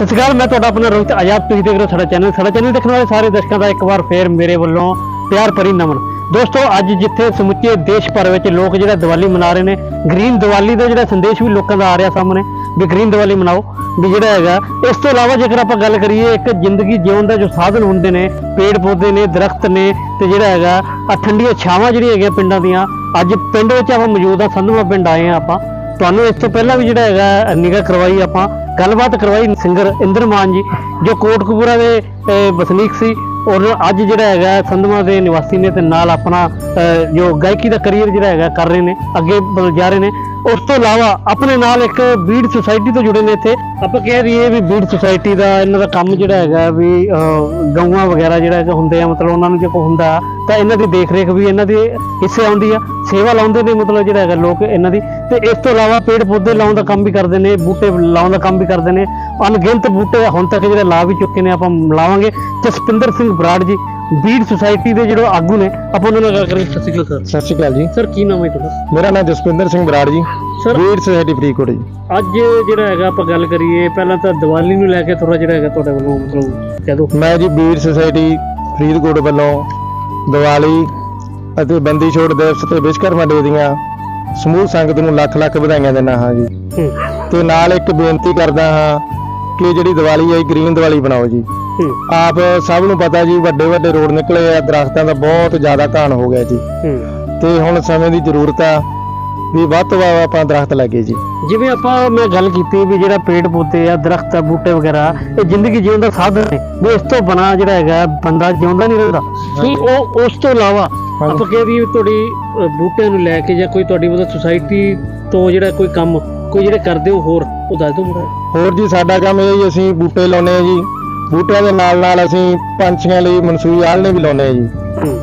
ਸਤਿ ਸ਼੍ਰੀ ਅਕਾਲ ਮੈਂ ਤੁਹਾਡਾ ਆਪਣਾ ਰੋਹਿਤ ਆਜ਼ਾਦ ਤੁਸੀਂ ਦੇਖ ਰਹੇ ਹੋ ਸਾਡਾ ਚੈਨਲ। ਸਾਡਾ ਚੈਨਲ ਦੇਖਣ ਵਾਲੇ ਸਾਰੇ ਦਰਸ਼ਕਾਂ ਦਾ ਇੱਕ ਵਾਰ ਫੇਰ ਮੇਰੇ ਵੱਲੋਂ ਪਿਆਰ ਭਰੀ ਨਮਨ। ਦੋਸਤੋ, ਅੱਜ ਜਿੱਥੇ ਸਮੁੱਚੇ ਦੇਸ਼ ਭਰ ਵਿੱਚ ਲੋਕ ਜਿਹੜਾ ਦੀਵਾਲੀ ਮਨਾ ਰਹੇ ਨੇ, ਗ੍ਰੀਨ ਦੀਵਾਲੀ ਦਾ ਜਿਹੜਾ ਸੰਦੇਸ਼ ਵੀ ਲੋਕਾਂ ਦਾ ਆ ਰਿਹਾ ਸਾਹਮਣੇ, ਵੀ ਗ੍ਰੀਨ ਦੀਵਾਲੀ ਮਨਾਓ, ਵੀ ਜਿਹੜਾ ਹੈਗਾ, ਇਸ ਤੋਂ ਇਲਾਵਾ ਜੇਕਰ ਆਪਾਂ ਗੱਲ ਕਰੀਏ, ਇੱਕ ਜ਼ਿੰਦਗੀ ਜਿਉਣ ਦਾ ਜੋ ਸਾਧਨ ਹੁੰਦੇ ਨੇ, ਪੇੜ ਪੌਦੇ ਨੇ, ਦਰਖਤ ਨੇ, ਤੇ ਜਿਹੜਾ ਹੈਗਾ ਆ ਠੰਡੀਆਂ ਛਾਵਾਂ ਜਿਹੜੀਆਂ ਹੈਗੀਆਂ ਪਿੰਡਾਂ ਦੀਆਂ, ਅੱਜ ਪਿੰਡ ਵਿੱਚ ਆਪਾਂ ਮੌਜੂਦ ਆ ਸੰਧਵਾ ਪਿੰਡ ਆਏ ਆ ਆਪਾਂ। ਤੁਹਾਨੂੰ ਇਸ ਤੋਂ ਪਹਿਲਾਂ ਵੀ ਜਿਹੜਾ ਹੈਗਾ, ਨਿਗਾਹ ਕਰਵਾਈ ਆਪਾਂ ਗੱਲਬਾਤ ਕਰਵਾਈ ਸਿੰਗਰ ਇੰਦਰ ਮਾਨ ਜੀ, ਜੋ ਕੋਟਕਪੂਰਾ ਦੇ ਵਸਨੀਕ ਸੀ ਔਰ ਅੱਜ ਜਿਹੜਾ ਹੈਗਾ ਸੰਧਵਾ ਦੇ ਨਿਵਾਸੀ ਨੇ ਤੇ ਨਾਲ ਆਪਣਾ ਜੋ ਗਾਇਕੀ ਦਾ ਕਰੀਅਰ ਜਿਹੜਾ ਹੈਗਾ ਕਰ ਰਹੇ ਨੇ, ਅੱਗੇ ਵੱਲ ਜਾ ਰਹੇ ਨੇ। ਉਸ ਤੋਂ ਇਲਾਵਾ ਆਪਣੇ ਨਾਲ ਇੱਕ ਬੀੜ ਸੁਸਾਇਟੀ ਤੋਂ ਜੁੜੇ ਨੇ ਇੱਥੇ। ਆਪਾਂ ਕਹਿ ਰਹੀਏ ਵੀ ਬੀੜ ਸੁਸਾਇਟੀ ਦਾ ਇਹਨਾਂ ਦਾ ਕੰਮ ਜਿਹੜਾ ਹੈਗਾ ਵੀ ਗਊਆਂ ਵਗੈਰਾ ਜਿਹੜਾ ਹੈਗਾ ਹੁੰਦੇ ਆ, ਮਤਲਬ ਉਹਨਾਂ ਨੂੰ ਜੇ ਕੋਈ ਹੁੰਦਾ ਤਾਂ ਇਹਨਾਂ ਦੀ ਦੇਖ ਰੇਖ ਵੀ ਇਹਨਾਂ ਦੇ ਹਿੱਸੇ ਆਉਂਦੀ ਆ। ਸੇਵਾ ਲਾਉਂਦੇ ਨੇ ਮਤਲਬ ਜਿਹੜਾ ਹੈਗਾ ਲੋਕ ਇਹਨਾਂ ਦੀ। ਤੇ ਇਸ ਤੋਂ ਇਲਾਵਾ ਪੇੜ ਪੌਦੇ ਲਾਉਣ ਦਾ ਕੰਮ ਵੀ ਕਰਦੇ ਨੇ, ਬੂਟੇ ਲਾਉਣ ਦਾ ਕੰਮ ਵੀ ਕਰਦੇ ਨੇ। ਅਣਗਿਣਤ ਬੂਟੇ ਹੁਣ ਤੱਕ ਜਿਹੜੇ ਲਾ ਵੀ ਚੁੱਕੇ ਨੇ, ਆਪਾਂ ਲਾਵਾਂਗੇ। ਜਸਪਿੰਦਰ ਸਿੰਘ ਬਰਾੜ ਜੀ ਬੀੜ ਸੁਸਾਇਟੀ ਦੇ ਜਿਹੜੇ ਆਗੂ ਨੇ ਆਪਾਂ ਉਹਨਾਂ ਨਾਲ ਗੱਲ ਕਰਾਂਗੇ। ਸਤਿ ਸ਼੍ਰੀ ਅਕਾਲ ਸਤਿ ਸ਼੍ਰੀ ਅਕਾਲ ਜੀ। ਸਰ ਸਰ ਕੀ ਨਾਮ ਹੈ ਤੁਹਾਡਾ? ਮੇਰਾ ਨਾਮ ਜਸਪਿੰਦਰ ਸਿੰਘ ਬਰਾੜ ਜੀ। ਸਰ ਵੀਰ ਸੋਸਾਇਟੀ ਫਰੀਦਕੋਟ ਜੀ। ਅੱਜ ਜਿਹੜਾ ਹੈਗਾ ਆਪਾਂ ਗੱਲ ਕਰੀਏ ਪਹਿਲਾਂ ਤਾਂ ਦੀਵਾਲੀ ਨੂੰ ਲੈ ਕੇ ਥੋੜਾ ਜਿਹੜਾ ਹੈਗਾ ਤੁਹਾਡੇ ਵੱਲੋਂ ਮਤਲਬ ਕਹਿ ਦੋ ਮੈਂ ਜੀ ਵੀਰ ਸੋਸਾਇਟੀ ਫਰੀਦਕੋਟ ਵੱਲੋਂ ਦੀਵਾਲੀ ਅਤੇ ਬੰਦੀ ਛੋੜ ਦਿਵਸ ਤੇ ਵਿਸ਼ਕਰਮਾ ਡੇ ਦੀਆਂ ਸਮੂਹ ਸੰਗਤ ਨੂੰ ਲੱਖ ਲੱਖ ਵਧਾਈਆਂ ਦਿੰਦਾ ਹਾਂ ਜੀ। ਤੇ ਨਾਲ ਇੱਕ ਬੇਨਤੀ ਕਰਦਾ ਹਾਂ ਕਿ ਜਿਹੜੀ ਦੀਵਾਲੀ ਹੈ ਗ੍ਰੀਨ ਦੀਵਾਲੀ ਬਣਾਓ ਜੀ। ਆਪ ਸਭ ਨੂੰ ਪਤਾ ਜੀ ਵੱਡੇ ਵੱਡੇ ਰੋਡ ਨਿਕਲੇ ਆ ਦਰਖਤਾਂ ਦਾ ਬਹੁਤ ਜ਼ਿਆਦਾ ਘਾਣ ਹੋ ਗਿਆ ਜੀ। ਤੇ ਹੁਣ ਸਮੇਂ ਦੀ ਜ਼ਰੂਰਤ ਆ ਵੀ ਵੱਧ ਤੋਂ ਵੱਧ ਆਪਾਂ ਦਰਖਤ ਲਾਈਏ ਜੀ। ਜਿਵੇਂ ਆਪਾਂ ਮੈਂ ਗੱਲ ਕੀਤੀ ਵੀ ਜਿਹੜਾ ਪੇੜ ਪੌਦੇ ਆ ਦਰਖਤ ਆ ਬੂਟੇ ਵਗੈਰਾ ਇਹ ਜ਼ਿੰਦਗੀ ਜਿਉਣ ਦਾ ਸਾਧਨ ਨੇ। ਵੀ ਇਸ ਤੋਂ ਬਣਾ ਜਿਹੜਾ ਹੈਗਾ ਬੰਦਾ ਜਿਉਂਦਾ ਨਹੀਂ ਰਹਿੰਦਾ। ਵੀ ਉਹ ਉਸ ਤੋਂ ਇਲਾਵਾ। ਆਪਾਂ ਕਹਿ ਵੀ ਤੁਹਾਡੀ ਬੂਟਿਆਂ ਨੂੰ ਲੈ ਕੇ ਜਾਂ ਕੋਈ ਤੁਹਾਡੀ ਮਤਲਬ ਸੁਸਾਇਟੀ ਤੋਂ ਜਿਹੜਾ ਕੋਈ ਕੰਮ ਕੋਈ ਜਿਹੜੇ ਕਰਦੇ ਹੋ ਹੋਰ ਉਹ ਦੱਸ ਦਿਓ ਹੋਰ ਜੀ ਸਾਡਾ ਕੰਮ ਇਹ ਜੀ ਅਸੀਂ ਬੂਟੇ ਲਾਉਨੇ ਆ ਜੀ। ਬੂਟਿਆਂ ਦੇ ਨਾਲ ਨਾਲ ਅਸੀਂ ਪੰਛੀਆਂ ਲਈ ਮਨਸੂਈ ਆਲਣੇ ਵੀ ਲਾਉਨੇ ਆ ਜੀ।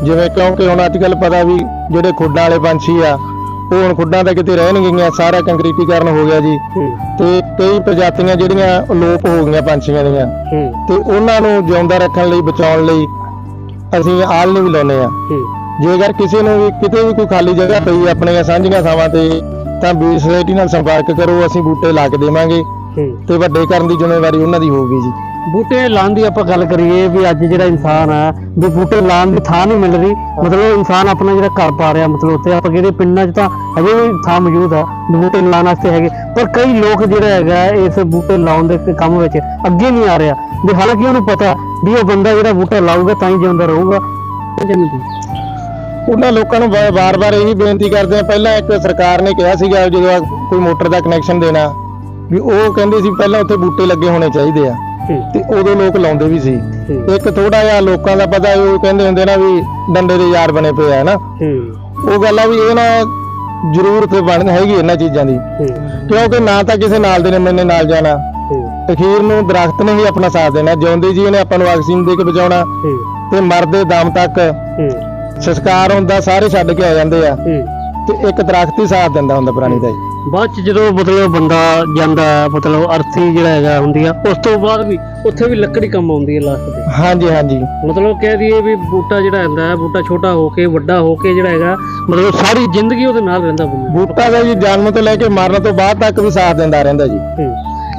ਜਿਵੇਂ ਕਿਉਂਕਿ ਹੁਣ ਅੱਜ ਕੱਲ ਪਤਾ ਵੀ ਜਿਹੜੇ ਖੁੱਡਾਂ ਵਾਲੇ ਪੰਛੀ ਆ ਉਹ ਹੁਣ ਖੁੱਡਾਂ ਤਾਂ ਕਿਤੇ ਰਹਿ ਨਹੀਂ ਗਈਆਂ ਸਾਰਾ ਕੰਕਰੀਟੀਕਰਨ ਹੋ ਗਿਆ ਜੀ। ਤੇ ਕਈ ਪ੍ਰਜਾਤੀਆਂ ਜਿਹੜੀਆਂ ਅਲੋਪ ਹੋ ਗਈਆਂ ਪੰਛੀਆਂ ਦੀਆਂ। ਤੇ ਉਹਨਾਂ ਨੂੰ ਜਿਉਂਦਾ ਰੱਖਣ ਲਈ ਬਚਾਉਣ ਲਈ ਅਸੀਂ ਆਲਣੇ ਵੀ ਲਾਉਨੇ ਆ ਜੇਕਰ ਕਿਸੇ ਨੂੰ ਵੀ ਕਿਤੇ ਵੀ ਕੋਈ ਖਾਲੀ ਜਗ੍ਹਾ ਪਈ ਆਪਣੀਆਂ ਸਾਂਝੀਆਂ ਥਾਵਾਂ ਤੇ ਤਾਂ ਬੀ ਸੁਸਾਇਟੀ ਨਾਲ ਸੰਪਰਕ ਕਰੋ ਅਸੀਂ ਬੂਟੇ ਲਾ ਕੇ ਦੇਵਾਂਗੇ। ਤੇ ਵੱਡੇ ਕਰਨ ਦੀ ਜ਼ਿੰਮੇਵਾਰੀ ਉਹਨਾਂ ਦੀ ਹੋਊਗੀ ਜੀ। ਬੂਟੇ ਲਾਉਣ ਦੀ ਆਪਾਂ ਗੱਲ ਕਰੀਏ ਵੀ ਅੱਜ ਜਿਹੜਾ ਇਨਸਾਨ ਆ ਵੀ ਬੂਟੇ ਲਾਉਣ ਦੀ ਥਾਂ ਨਹੀਂ ਮਿਲ ਰਹੀ ਮਤਲਬ ਇਨਸਾਨ ਆਪਣਾ ਜਿਹੜਾ ਘਰ ਪਾ ਰਿਹਾ ਮਤਲਬ ਉੱਥੇ ਆਪਾਂ ਕਿਹੜੇ ਪਿੰਡਾਂ 'ਚ ਤਾਂ ਹਜੇ ਵੀ ਥਾਂ ਮੌਜੂਦ ਆ ਬੂਟੇ ਲਾਉਣ ਵਾਸਤੇ ਹੈਗੇ। ਪਰ ਕਈ ਲੋਕ ਜਿਹੜਾ ਹੈਗਾ ਇਸ ਬੂਟੇ ਲਾਉਣ ਦੇ ਕੰਮ ਵਿੱਚ ਅੱਗੇ ਨਹੀਂ ਆ ਰਿਹਾ। ਵੀ ਹਾਲਾਂਕਿ ਉਹਨੂੰ ਪਤਾ ਵੀ ਉਹ ਬੰਦਾ ਜਿਹੜਾ ਬੂਟਾ ਲਾਊਗਾ ਤਾਂ ਹੀ ਜਿਉਂਦਾ ਰਹੂਗਾ। ਉਹਨਾਂ ਲੋਕਾਂ ਨੂੰ ਵਾਰ-ਵਾਰ ਇਹੀ ਬੇਨਤੀ ਕਰਦੇ ਆ। ਪਹਿਲਾਂ ਇੱਕ ਸਰਕਾਰ ਨੇ ਕਿਹਾ ਸੀਗਾ ਜਦੋਂ ਕੋਈ ਮੋਟਰ ਦਾ ਕਨੈਕਸ਼ਨ ਦੇਣਾ। ਵੀ ਉਹ ਕਹਿੰਦੇ ਸੀ ਪਹਿਲਾਂ ਉੱਥੇ ਬੂਟੇ ਲੱਗੇ ਹੋਣੇ ਚਾਹੀਦੇ ਆ। ਤੇ ਉਦੋਂ ਲੋਕ ਲਾਉਂਦੇ ਵੀ ਸੀ। ਇੱਕ ਥੋੜਾ ਜਿਹਾ ਲੋਕਾਂ ਦਾ ਪਤਾ ਉਹ ਕਹਿੰਦੇ ਹੁੰਦੇ ਨਾ ਵੀ ਡੰਡੇ ਦੇ ਯਾਰ ਬਣੇ ਪਏ ਆ ਨਾ। ਉਹ ਗੱਲ ਆ ਵੀ ਇਹ ਨਾ ਜ਼ਰੂਰਤ ਬਣ ਹੈਗੀ ਇਹਨਾਂ ਚੀਜ਼ਾਂ ਦੀ। ਕਿਉਂਕਿ ਨਾ ਤਾਂ ਕਿਸੇ ਨਾਲ ਦੇ ਨੇ ਮੈਨੇ ਨਾਲ ਜਾਣਾ। ਅਖੀਰ ਨੂੰ ਦਰਖਤ ਨੇ ਹੀ ਆਪਣਾ ਸਾਥ ਦੇਣਾ। ਜਿਉਂਦੇ ਜੀ ਨੇ ਆਪਾਂ ਨੂੰ ਆਕਸੀਜਨ ਦੇ ਕੇ ਬਚਾਉਣਾ। ਤੇ ਮਰਦੇ ਦਮ ਤੱਕ ਸੰਸਕਾਰ ਹੁੰਦਾ ਸਾਰੇ ਛੱਡ ਕੇ ਆ ਜਾਂਦੇ ਆ। ਤੇ ਇੱਕ ਦਰਖਤ ਹੀ ਸਾਥ ਦਿੰਦਾ ਹੁੰਦਾ ਪ੍ਰਾਣੀ ਦਾ ਜੀ। ਬਾਅਦ ਚ ਜਦੋਂ ਮਤਲਬ ਬੰਦਾ ਜਾਂਦਾ ਹੈ, ਮਤਲਬ ਅਰਥੀ ਜਿਹੜਾ ਹੈਗਾ ਹੁੰਦੀ ਆ ਉਸ ਤੋਂ ਬਾਅਦ ਵੀ ਉੱਥੇ ਵੀ ਲੱਕੜੀ ਕੰਮ ਆਉਂਦੀ ਹੈ ਲਾਸਟ ਤੇ। ਹਾਂਜੀ ਹਾਂਜੀ। ਮਤਲਬ ਕਹਿ ਦਈਏ ਵੀ ਬੂਟਾ ਜਿਹੜਾ ਹੁੰਦਾ ਹੈ ਬੂਟਾ ਛੋਟਾ ਹੋ ਕੇ ਵੱਡਾ ਹੋ ਕੇ ਜਿਹੜਾ ਹੈਗਾ ਮਤਲਬ ਸਾਰੀ ਜ਼ਿੰਦਗੀ ਉਹਦੇ ਨਾਲ ਰਹਿੰਦਾ ਬੰਦਾ। ਬੂਟਾ ਦਾ ਜੀ ਜਨਮ ਤੋਂ ਲੈ ਕੇ ਮਰਨ ਤੋਂ ਬਾਅਦ ਤੱਕ ਵੀ ਸਾਥ ਦਿੰਦਾ ਰਹਿੰਦਾ ਜੀ।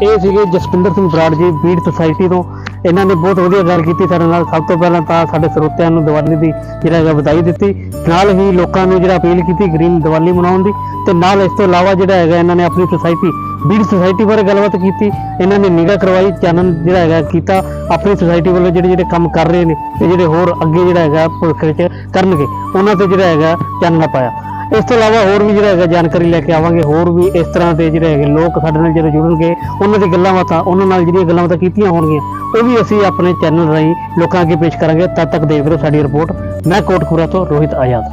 ਇਹ ਸੀਗੇ ਜਸਪਿੰਦਰ ਸਿੰਘ ਬਰਾੜ ਜੀ ਬੀੜ ਸੁਸਾਇਟੀ ਤੋਂ। ਇਹਨਾਂ ਨੇ ਬਹੁਤ ਵਧੀਆ ਗੱਲ ਕੀਤੀ ਸਾਡੇ ਨਾਲ। ਸਭ ਤੋਂ ਪਹਿਲਾਂ ਤਾਂ ਸਾਡੇ ਸਰੋਤਿਆਂ ਨੂੰ ਦੀਵਾਲੀ ਦੀ ਜਿਹੜਾ ਹੈਗਾ ਵਧਾਈ ਦਿੱਤੀ। ਨਾਲ ਹੀ ਲੋਕਾਂ ਨੂੰ ਜਿਹੜਾ ਅਪੀਲ ਕੀਤੀ ਗ੍ਰੀਨ ਦੀਵਾਲੀ ਮਨਾਉਣ ਦੀ। ਤੇ ਨਾਲ ਇਸ ਤੋਂ ਇਲਾਵਾ ਜਿਹੜਾ ਹੈਗਾ, ਇਹਨਾਂ ਨੇ ਆਪਣੀ ਸੁਸਾਇਟੀ, ਬੀੜ ਸੁਸਾਇਟੀ ਬਾਰੇ ਗੱਲਬਾਤ ਕੀਤੀ। ਇਹਨਾਂ ਨੇ ਨਿਗਾਹ ਕਰਵਾਈ, ਚਾਨਣ ਜਿਹੜਾ ਹੈਗਾ ਕੀਤਾ। ਆਪਣੀ ਸੁਸਾਇਟੀ ਵੱਲੋਂ ਜਿਹੜੇ ਜਿਹੜੇ ਕੰਮ ਕਰ ਰਹੇ ਨੇ ਤੇ ਜਿਹੜੇ ਹੋਰ ਅੱਗੇ ਜਿਹੜਾ ਹੈਗਾ ਭਵਿੱਖ ਵਿੱਚ ਕਰਨਗੇ, ਉਹਨਾਂ ਤੇ ਜਿਹੜਾ ਹੈਗਾ ਚਾਨਣਾ ਪਾਇਆ। ਇਸ ਤੋਂ ਇਲਾਵਾ ਹੋਰ ਵੀ ਜਿਹੜਾ ਹੈਗਾ ਜਾਣਕਾਰੀ ਲੈ ਕੇ ਆਵਾਂਗੇ, ਹੋਰ ਵੀ ਇਸ ਤਰ੍ਹਾਂ ਦੇ ਜਿਹੜੇ ਹੈਗੇ ਲੋਕ ਸਾਡੇ ਨਾਲ ਜਿਹੜੇ ਜੁੜਨਗੇ, ਉਹਨਾਂ ਦੀ ਗੱਲਾਂ ਬਾਤਾਂ, ਉਹਨਾਂ ਨਾਲ ਜਿਹੜੀਆਂ ਗੱਲਾਂ ਬਾਤਾਂ ਕੀਤੀਆਂ ਹੋਣਗੀਆਂ, ਉਹ ਵੀ ਅਸੀਂ ਆਪਣੇ ਚੈਨਲ ਰਾਹੀਂ ਲੋਕਾਂ ਅੱਗੇ ਪੇਸ਼ ਕਰਾਂਗੇ। ਤਦ ਤੱਕ ਦੇਖਦੇ ਰਹੋ ਸਾਡੀ ਰਿਪੋਰਟ ਮੈਂ ਕੋਟਖੂਰਾ ਤੋਂ ਰੋਹਿਤ ਆਜ਼ਾਦ।